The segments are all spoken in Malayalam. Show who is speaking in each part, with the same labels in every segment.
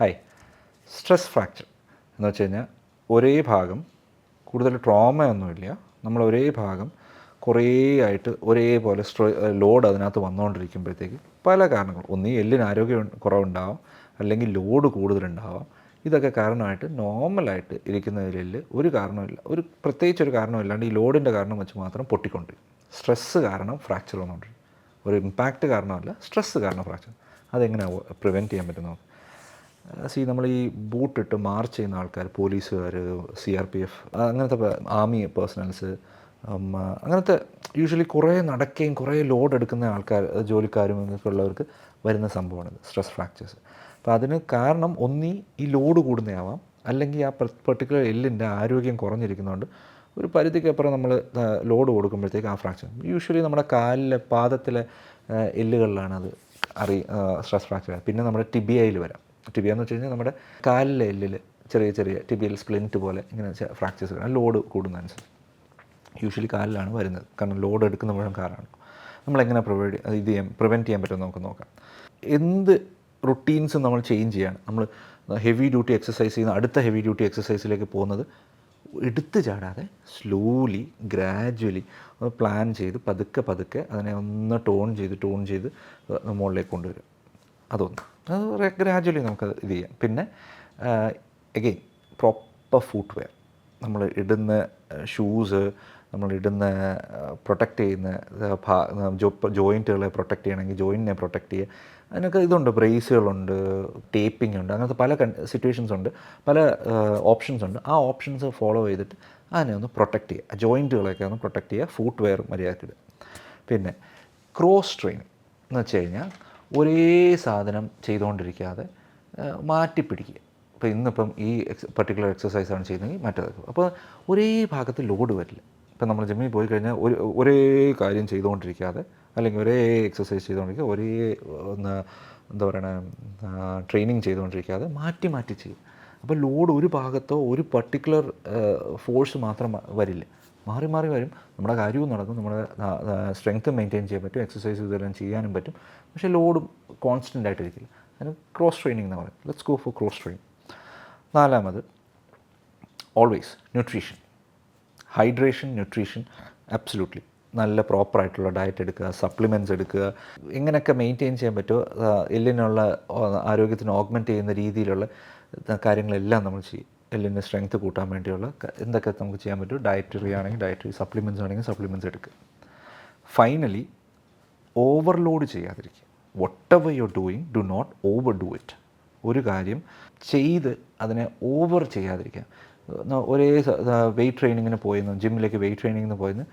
Speaker 1: ഹായ് സ്ട്രെസ് ഫ്രാക്ചർ എന്ന് വെച്ച് കഴിഞ്ഞാൽ ഒരേ ഭാഗം കൂടുതൽ ട്രോമയൊന്നുമില്ല നമ്മൾ ഒരേ ഭാഗം കുറേ ആയിട്ട് ഒരേപോലെ സ്ട്രോ ലോഡ് അതിനകത്ത് വന്നുകൊണ്ടിരിക്കുമ്പോഴത്തേക്ക് പല കാരണങ്ങൾ ഒന്നീ എല്ലിന് ആരോഗ്യം കുറവുണ്ടാവാം. അല്ലെങ്കിൽ ലോഡ് കൂടുതലുണ്ടാവാം. ഇതൊക്കെ കാരണമായിട്ട് നോർമലായിട്ട് ഇരിക്കുന്ന ഒരു കാരണമില്ല ഒരു പ്രത്യേകിച്ച് ഒരു കാരണമില്ലാണ്ട് ഈ ലോഡിന്റെ കാരണം വെച്ച് മാത്രം പൊട്ടിക്കൊണ്ടിരിക്കും. സ്ട്രെസ്സ് കാരണം ഫ്രാക്ചർ വന്നുകൊണ്ടിരിക്കും ഒരു ഇമ്പാക്റ്റ് കാരണമല്ല സ്ട്രെസ്സ് കാരണം ഫ്രാക്ചർ അതെങ്ങനെ പ്രിവെന്റ് ചെയ്യാൻ പറ്റും നമുക്ക് സി നമ്മൾ ഈ ബൂട്ടിട്ട് മാർച്ച് ചെയ്യുന്ന ആൾക്കാർ പോലീസുകാർ സി ആർ പി എഫ് അങ്ങനത്തെ ആർമി പേഴ്സണൽസ് അങ്ങനത്തെ യൂഷ്വലി കുറേ നടക്കുകയും കുറേ ലോഡ് എടുക്കുന്ന ആൾക്കാർ ജോലിക്കാരും എന്നൊക്കെ ഉള്ളവർക്ക് വരുന്ന സംഭവമാണിത് സ്ട്രെസ് ഫ്രാക്ചേഴ്സ്. അപ്പോൾ അതിന് കാരണം ഒന്നീ ഈ ലോഡ് കൂടുന്നതാവാം അല്ലെങ്കിൽ ആ പെർട്ടിക്കുലർ എല്ലിന്റെ ആരോഗ്യം കുറഞ്ഞിരിക്കുന്നതുകൊണ്ട് ഒരു പരിധിക്കപ്പുറം നമ്മൾ ലോഡ് കൊടുക്കുമ്പോഴത്തേക്ക് ആ ഫ്രാക്ചർ യൂഷ്വലി നമ്മുടെ കാലിലെ പാദത്തിലെ എല്ലുകളിലാണ് അത് അറി സ്ട്രെസ് ഫ്രാക്ചർ പിന്നെ നമ്മുടെ ടിബിയയിൽ വരാം. ടിബിയ എന്ന് വെച്ച് കഴിഞ്ഞാൽ നമ്മുടെ കാലിലെ എല്ലിൽ ചെറിയ ചെറിയ ടിബിയൽ സ്പ്ലിന്റ് പോലെ ഇങ്ങനെ ഫ്രാക്ചേഴ്സ് വരുന്നത് ലോഡ് കൂടുന്നതനുസരിച്ച് യൂഷ്വലി കാലിലാണ് വരുന്നത്. കാരണം ലോഡ് എടുക്കുന്ന മുഴുവൻ കാലാണ്. നമ്മളെങ്ങനെ പ്രൊവൈഡ് ഇത് ചെയ്യാൻ പ്രിവെന്റ് ചെയ്യാൻ പറ്റുമെന്ന് നമുക്ക് നോക്കാം. എന്ത് റുട്ടീൻസും നമ്മൾ ചേഞ്ച് ചെയ്യാണ്? നമ്മൾ ഹെവി ഡ്യൂട്ടി എക്സസൈസ് ചെയ്യുന്ന അടുത്ത ഹെവി ഡ്യൂട്ടി എക്സസൈസിലേക്ക് പോകുന്നത് എടുത്തു ചാടാതെ സ്ലോലി ഗ്രാജ്വലി പ്ലാൻ ചെയ്ത് പതുക്കെ പതുക്കെ അതിനെ ഒന്ന് ടോൺ ചെയ്ത് ടോൺ ചെയ്ത് മുകളിലേക്ക് കൊണ്ടുവരും അതൊന്ന്. അത് ഗ്രാജ്വലി നമുക്കത് ഇത് ചെയ്യാം. പിന്നെ എഗെയിൻ പ്രോപ്പർ ഫുട്ട് വെയർ നമ്മൾ ഇടുന്ന ഷൂസ് നമ്മൾ ഇടുന്ന പ്രൊട്ടക്റ്റ് ചെയ്യുന്ന ജോയിന്റുകളെ പ്രൊട്ടക്റ്റ് ചെയ്യണമെങ്കിൽ ജോയിന്റിനെ പ്രൊട്ടക്റ്റ് ചെയ്യുക. അതിനൊക്കെ ഇതുണ്ട്. ബ്രേസുകളുണ്ട് ടേപ്പിംഗ് ഉണ്ട്. അങ്ങനത്തെ പല സിറ്റുവേഷൻസ് ഉണ്ട്. പല ഓപ്ഷൻസ് ഉണ്ട്. ആ ഓപ്ഷൻസ് ഫോളോ ചെയ്തിട്ട് അതിനെ ഒന്ന് പ്രൊട്ടക്റ്റ് ചെയ്യുക. ജോയിന്റുകളൊക്കെ ഒന്ന് പ്രൊട്ടക്റ്റ് ചെയ്യുക. ഫുട്ട് വെയർ മര്യാദക്കിടുക പിന്നെ ക്രോസ് ട്രെയിനിങ് എന്ന് വെച്ച് കഴിഞ്ഞാൽ ഒരേ സാധനം ചെയ്തുകൊണ്ടിരിക്കാതെ മാറ്റിപ്പിടിക്കുക. ഇപ്പോൾ ഇന്നിപ്പം ഈ എക്സ് പർട്ടിക്കുലർ എക്സസൈസാണ് ചെയ്യുന്നതെങ്കിൽ മറ്റേതൊക്കെ അപ്പോൾ ഒരേ ഭാഗത്ത് ലോഡ് വരില്ല. ഇപ്പം നമ്മൾ ജിമ്മിൽ പോയി കഴിഞ്ഞാൽ ഒരു ഒരേ കാര്യം ചെയ്തുകൊണ്ടിരിക്കാതെ അല്ലെങ്കിൽ ഒരേ എക്സസൈസ് ചെയ്തുകൊണ്ടിരിക്കുക ഒരേ എന്താ പറയണ ട്രെയിനിങ് ചെയ്തുകൊണ്ടിരിക്കാതെ മാറ്റി മാറ്റി ചെയ്യും അപ്പോൾ ലോഡ് ഒരു ഭാഗത്തോ ഒരു പർട്ടിക്കുലർ ഫോഴ്സ് മാത്രം വരില്ല. മാറി മാറി വരും. നമ്മുടെ കാര്യവും നടക്കും. നമ്മുടെ സ്ട്രെങ്ത് മെയിന്റെയിൻ ചെയ്യാൻ പറ്റും. എക്സസൈസ് ഇതെല്ലാം ചെയ്യാനും പറ്റും. പക്ഷേ ലോഡും കോൺസ്റ്റന്റ് ആയിട്ടിരിക്കില്ല. അതിന് ക്രോസ് ട്രെയിനിങ് എന്ന് പറയും. Let's go for cross training നാലാമത് always nutrition hydration nutrition absolutely നല്ല പ്രോപ്പറായിട്ടുള്ള ഡയറ്റ് എടുക്കുക സപ്ലിമെന്റ്സ് എടുക്കുക. എങ്ങനെയൊക്കെ മെയിന്റെയിൻ ചെയ്യാൻ പറ്റുമോ? എല്ലിനുള്ള ആരോഗ്യത്തിന് ഓഗ്മെന്റ് ചെയ്യുന്ന രീതിയിലുള്ള കാര്യങ്ങളെല്ലാം നമ്മൾ ചെയ്യും. എല്ലിന്റെ സ്ട്രെങ്ത് കൂട്ടാൻ വേണ്ടിയുള്ള എന്തൊക്കെ നമുക്ക് ചെയ്യാൻ പറ്റും? ഡയറ്ററി ആണെങ്കിൽ ഡയറ്ററി സപ്ലിമെന്റ്സ് ആണെങ്കിൽ സപ്ലിമെന്റ്സ് എടുക്കുക ഫൈനലി ഓവർലോഡ് ചെയ്യാതിരിക്കുക whatever you doing do not overdo it ഒരു കാര്യം ചെയ്ത് അതിനെ ഓവർ ചെയ്യാതിരിക്കുക. ഒരേ വെയിറ്റ് ട്രെയിനിങ്ങിന് പോയിരുന്നു ജിമ്മിലേക്ക് വെയിറ്റ് ട്രെയിനിങ്ങിന് പോയിരുന്നു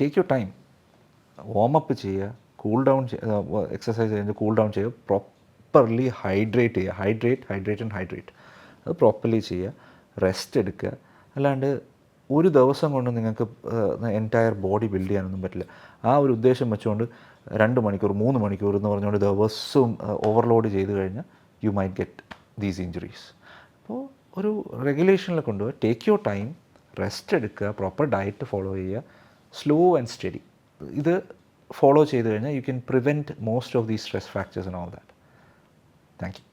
Speaker 1: take you time warm up ചെയ്യുക കൂൾ ഡൗൺ എക്സസൈസ് ചെയ്യുന്നത് കൂൾ ഡൗൺ ചെയ്യുക പ്രോപ്പർലി ഹൈഡ്രേറ്റ് ചെയ്യുക. ഹൈഡ്രേറ്റ് ഹൈഡ്രേറ്റ് ആൻഡ് ഹൈഡ്രേറ്റ് അത് പ്രോപ്പർലി ചെയ്യുക റെസ്റ്റ് എടുക്കുക. അല്ലാണ്ട് ഒരു ദിവസം കൊണ്ട് നിങ്ങൾക്ക് എന്റയർ ബോഡി ബിൽഡ് ചെയ്യാനൊന്നും പറ്റില്ല. ആ ഒരു ഉദ്ദേശം വെച്ചുകൊണ്ട് രണ്ട് മണിക്കൂർ മൂന്ന് മണിക്കൂർ എന്ന് പറഞ്ഞുകൊണ്ട് ദിവസവും ഓവർലോഡ് ചെയ്ത് കഴിഞ്ഞാൽ you might get these injuries അപ്പോൾ ഒരു റെഗുലേഷനിൽ കൊണ്ടുപോയി ടേക്ക് യുവർ ടൈം റെസ്റ്റ് എടുക്കുക പ്രോപ്പർ ഡയറ്റ് ഫോളോ ചെയ്യുക സ്ലോ ആൻഡ് സ്റ്റഡി ഇത് ഫോളോ ചെയ്ത് കഴിഞ്ഞാൽ you can prevent most of these stress fractures and all that thank you